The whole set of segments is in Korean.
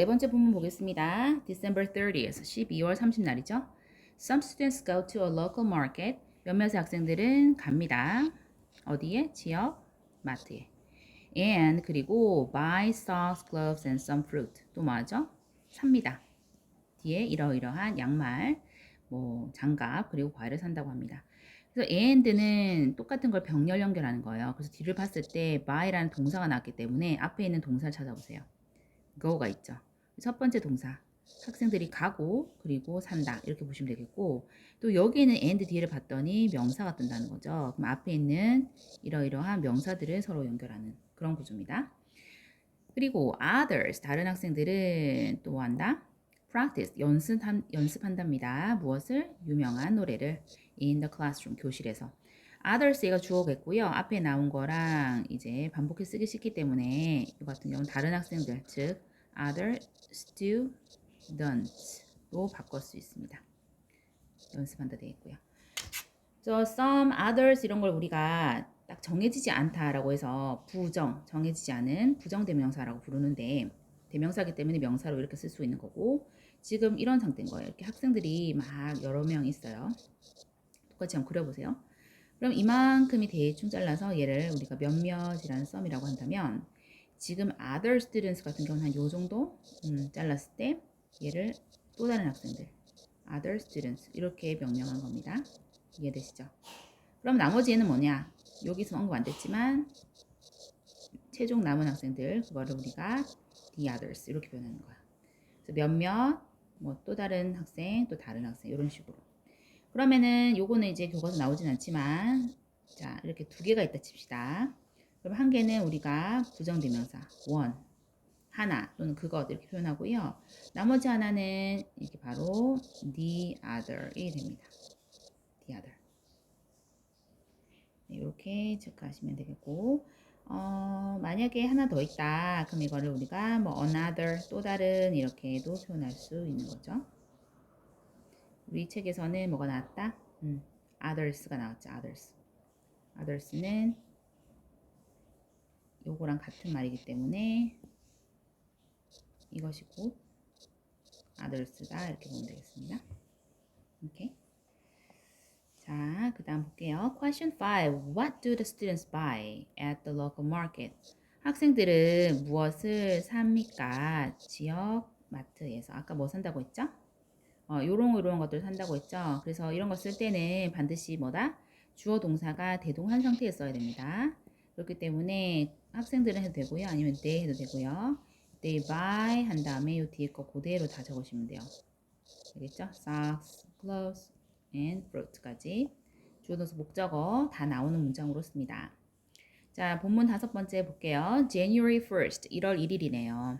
네 번째 부분 보겠습니다. December 30th, 12월 30날이죠. Some students go to a local market. 몇몇의 학생들은 갑니다. 어디에? 지역 마트에. And 그리고 buy socks, gloves and some fruit. 또 뭐하죠? 삽니다. 뒤에 이러이러한 양말, 뭐 장갑 그리고 과일을 산다고 합니다. 그래서 and는 똑같은 걸 병렬 연결하는 거예요. 그래서 뒤를 봤을 때 buy라는 동사가 나왔기 때문에 앞에 있는 동사를 찾아보세요. go가 있죠. 첫 번째 동사. 학생들이 가고 그리고 산다 이렇게 보시면 되겠고 또 여기에는 and 뒤를 봤더니 명사가 뜬다는 거죠. 그럼 앞에 있는 이러이러한 명사들을 서로 연결하는 그런 구조입니다. 그리고 others 다른 학생들은 또뭐 한다? practice 연습한, 연습한답니다. 무엇을? 유명한 노래를 in the classroom 교실에서 others 얘가 주어겠고요. 앞에 나온 거랑 이제 반복해 쓰기 쉽기 때문에 이 같은 경우는 다른 학생들 즉 other students로 바꿀 수 있습니다. 연습한다 되겠고요. 저 some others 이런 걸 우리가 딱 정해지지 않다라고 해서 부정 정해지지 않은 부정 대명사라고 부르는데 대명사기 때문에 명사로 이렇게 쓸 수 있는 거고 지금 이런 상태인 거예요. 이렇게 학생들이 막 여러 명 있어요. 똑같이 한번 그려보세요. 그럼 이만큼이 대충 잘라서 얘를 우리가 몇몇이라는 썸이라고 한다면 지금 other students 같은 경우는 한 요 정도 음, 잘랐을 때 얘를 또 다른 학생들 other students 이렇게 명명한 겁니다. 이해되시죠? 그럼 나머지 얘는 뭐냐? 여기서 언급 안 됐지만 최종 남은 학생들 그거를 우리가 the others 이렇게 표현하는 거야. 그래서 몇몇 뭐 또 다른 학생 또 다른 학생 이런 식으로. 그러면은 요거는 이제 교과서 나오진 않지만 자 이렇게 두 개가 있다 칩시다. 그럼 한 개는 우리가 부정대명사 one 하나 또는 그것 이렇게 표현하고요. 나머지 하나는 이렇게 바로 the other이 됩니다. the other. 네, 이렇게 체크하시면 되겠고 어, 만약에 하나 더 있다. 그럼 이거를 우리가 뭐 another 또 다른 이렇게도 표현할 수 있는 거죠. 우리 책에서는 뭐가 나왔다? 음, others가 나왔죠. others. others는 요거랑 같은 말이기 때문에 이것이 곧 others다 이렇게 보면 되겠습니다. 오케이. 자, 그 다음 볼게요. Question 5. What do the students buy at the local market? 학생들은 무엇을 삽니까? 지역 마트에서. 아까 뭐 산다고 했죠? 어, 요런 요런 것들 산다고 했죠? 그래서 이런 거 쓸 때는 반드시 뭐다? 주어 동사가 대동한 상태에 써야 됩니다. 그렇기 때문에 학생들은 해도 되고요. 아니면 they 해도 되고요. they buy 한 다음에 요 뒤에 거 그대로 다 적으시면 돼요. 알겠죠? socks, gloves, and fruit까지 주어 동사 목적어 다 나오는 문장으로 씁니다. 자, 본문 다섯 번째 볼게요. January 1st, 1월 1일이네요.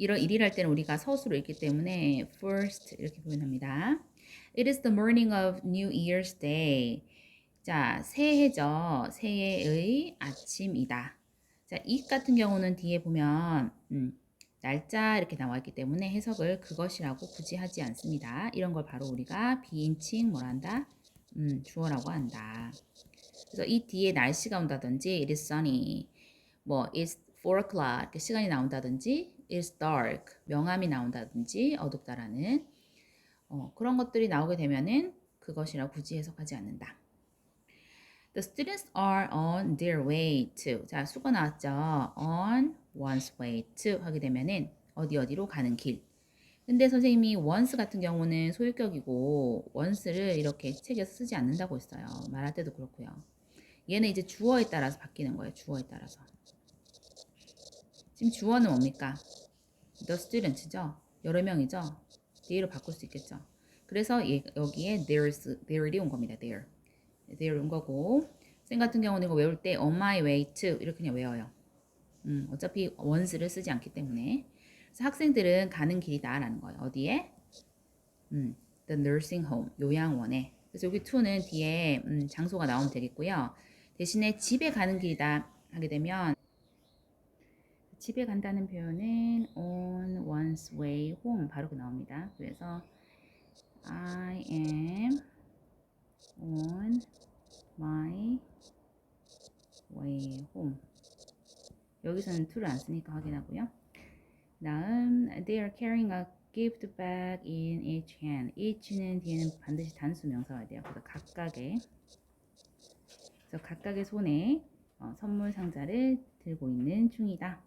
1월 1일 할 때는 우리가 서술을 읽기 때문에 first 이렇게 표현합니다. It is the morning of New Year's Day. 자, 새해죠. 새해의 아침이다. 자, 이 같은 경우는 뒤에 보면 음, 날짜 이렇게 나와 있기 때문에 해석을 그것이라고 굳이 하지 않습니다. 이런 걸 바로 우리가 비인칭 뭐라 한다? 음, 주어라고 한다. 그래서 이 뒤에 날씨가 온다든지 it is sunny, 뭐 it's 4 o'clock 이렇게 시간이 나온다든지 it's dark 명암이 나온다든지 어둡다라는 어, 그런 것들이 나오게 되면은 그것이라고 굳이 해석하지 않는다. The students are on their way to. 자, 수가 나왔죠. on one's way to 하게 되면은 어디 어디로 가는 길. 근데 선생님이 once 같은 경우는 소유격이고 once를 이렇게 책에서 쓰지 않는다고 했어요. 말할 때도 그렇고요. 얘는 이제 주어에 따라서 바뀌는 거예요. 주어에 따라서. 지금 주어는 뭡니까? The students죠. 여러 명이죠. they로 바꿀 수 있겠죠. 그래서 얘, 여기에 there's, there이 온 겁니다. there. There 온 거고 쌤 같은 경우는 이거 외울 때 on my way to 이렇게 그냥 외워요. 음, 어차피 원스를 쓰지 않기 때문에 그래서 학생들은 가는 길이다라는 거예요. 어디에? 음, the nursing home 요양원에. 그래서 여기 to는 뒤에 음, 장소가 나오면 되겠고요. 대신에 집에 가는 길이다 하게 되면 집에 간다는 표현은 on one's way home 바로 그 나옵니다. 그래서 I am on my way home. 여기서는 to를 안 쓰니까 확인하고요. 다음 they are carrying a gift bag in each hand. each는 뒤에는 반드시 단수 명사가 돼요. 그래서 각각의 그래서 각각의 손에 어, 선물 상자를 들고 있는 중이다.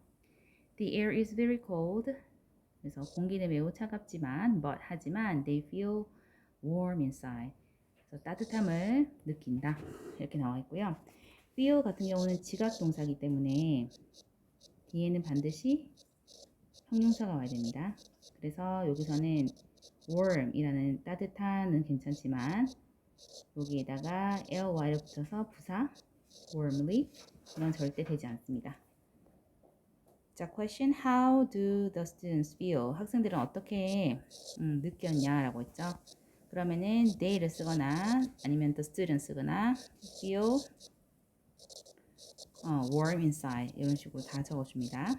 The air is very cold. 그래서 공기는 매우 차갑지만 but 하지만 they feel warm inside. 따뜻함을 느낀다. 이렇게 나와 있고요. feel 같은 경우는 지각 동사이기 때문에 뒤에는 반드시 형용사가 와야 됩니다. 그래서 여기서는 warm이라는 따뜻한은 괜찮지만 여기에다가 ly를 붙여서 부사 warmly 이건 절대 되지 않습니다. 자, question How do the students feel? 학생들은 어떻게 음, 느꼈냐라고 했죠. 그러면은 they를 쓰거나 아니면 the students 쓰거나 feel 어, warm inside 이런 식으로 다 적어줍니다.